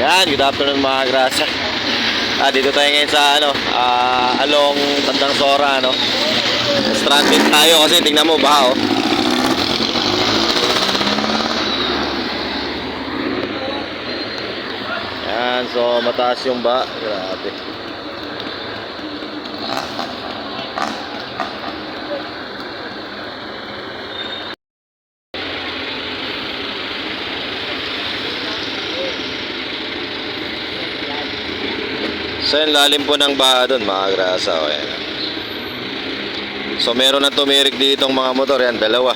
Yan, good afternoon mga grasa. Ah, dito tayo ngayon sa ano, ah, along Tandang Sora, ano. Stranded tayo kasi tingnan mo baha, oh. Yan, so mataas yung ba. Grabe. So lalim po ng baha doon mga grasa. O. So meron na tumirik dito ang mga motor. Yan, dalawa.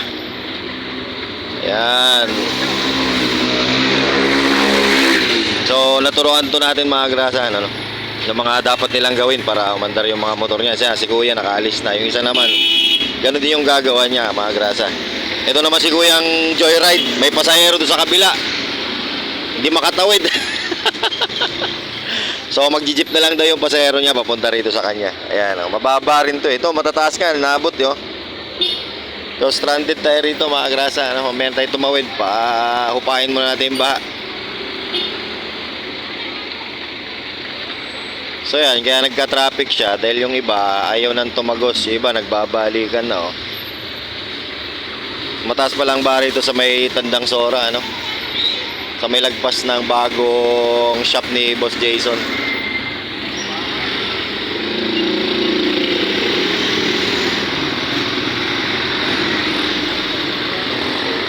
Yan. So naturuan to natin mga grasa. Ano, yung mga dapat nilang gawin para umandar yung mga motor niya. Siya, si kuya nakaalis na. Yung isa naman, ganun din yung gagawa niya mga grasa. Ito naman si kuyang joyride. May pasahero doon sa kabila. Hindi makatawid. So magji-jeep na lang daw yung pasahero niya papunta rito sa kanya. Ayan, oh, mababa rin to. Ito matataas ka, naabot 'yo. So stranded tayo rito mga grasa. Ano, mamaya tayo tumawid pa. Hupain muna natin yung baha. So yan, kaya nagka-traffic siya dahil yung iba ayaw nang tumagos. Yung iba nagbabalikan na oh. Mataas pa lang ba rito sa may Tandang Sora, ano? Sa may lagpas ng bagong shop ni Boss Jason.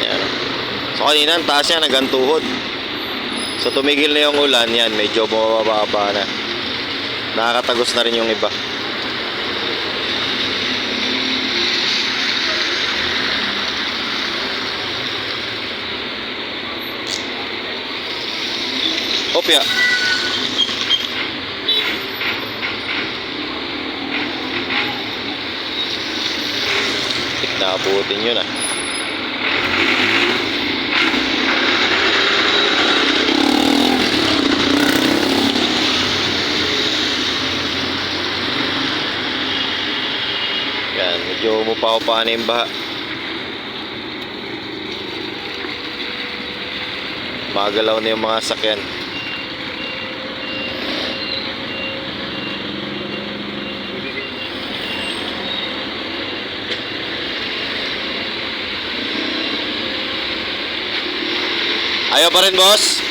Yan. So kanina ang taas yan hanggang tuhod. So tumigil na yung ulan, yan medyo bumababa na. Nakakatagos na rin yung iba. Opya. Naabutin yun ah. Yan, medyo umupa-upa na yung baha. Magalaw na yung mga sakyan. Ayaw pa rin, boss?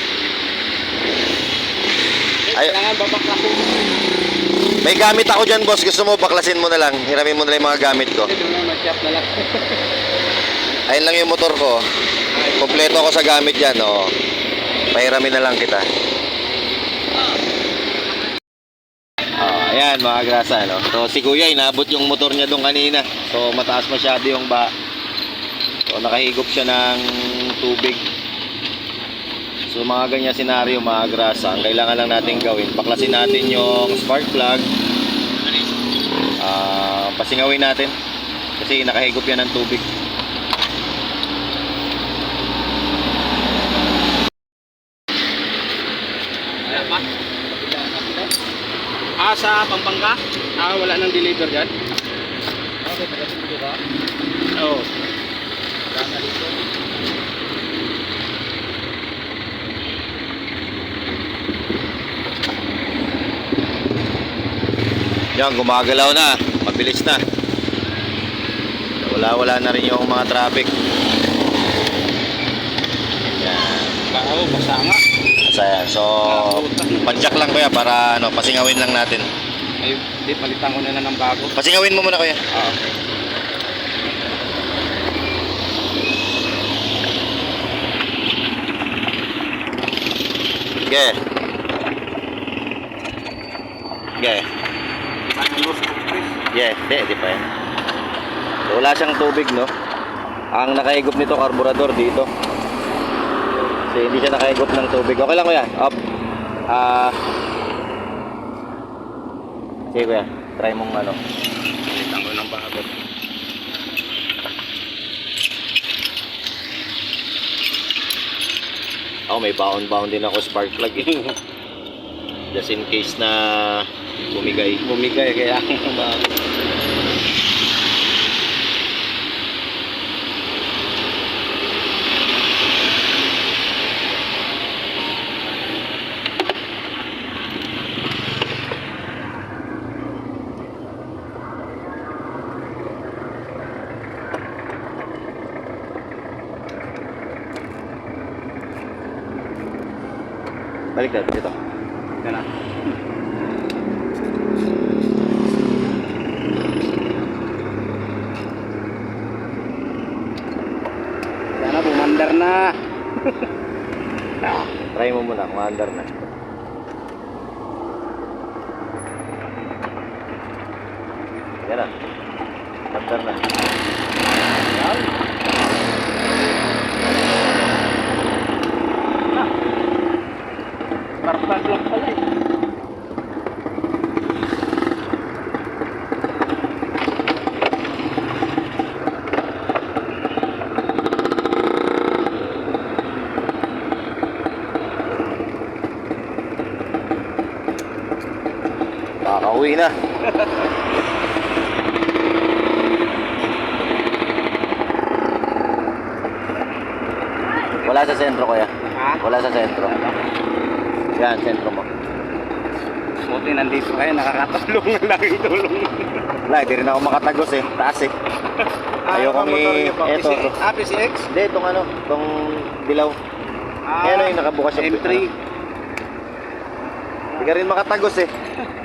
Ay- Kailangan. May gamit ako dyan, boss. Gusto mo, baklasin mo na lang. Hiramin mo na lang yung mga gamit ko. Mag-shop na lang. Ayun lang yung motor ko. Kompleto ako sa gamit dyan, oh. Pahiramin na lang kita. Oh, ayan mga grasa, no? So si Kuya, inabot yung motor niya doon kanina. So mataas masyado yung ba. So nakahigop siya ng tubig. So mga ganyan senaryo mga grasa, ang kailangan lang natin gawin, baklasin natin yung spark plug. Ah, pasingawin natin kasi nakahigop yan ng tubig. Ah, sa Pampanga? Ah, wala nang deliver dyan? Okay, pagdating dito ba? Oo. Yan, gumagalaw na. Mabilis na. Wala-wala na rin yung mga traffic. Yan. Oo, basa nga. Masaya. So, padjak lang kuya para ano, pasingawin lang natin. Ay, di, palitan ko na ng bago. Pasingawin mo muna kuya. Oo. Sige. Sige. Yeah, di, di pa yan. So, wala siyang tubig, no? Ang nakahigop nito, karburador dito. Kasi hindi siya nakahigop ng tubig. Okay lang, kuya. Up. Ah. sige, kuya. Try mong ano. Palitan ko ng bago. Ako, may baon-baon din ako spark plug. Just in case na bumigay bumigay kaya ang balik natin ito. Ito. Bumandar na. Try mo muna under na. Yan na. Na. Yan. Karpag lang pala eh. Makakauwi na. Wala sa sentro kuya. Ha? Wala sa sentro. Yan, sentro mo. Buti nandito kayo, nakakatulong na lang yung tulong. Wala, hindi rin ako makatagos eh. Taas eh. Ayokong i... Eto. to. Ah, PCX? Hindi, itong ano, itong dilaw. Ah, Yan o yung nakabukas yung... M3. Hindi ka rin makatagos eh.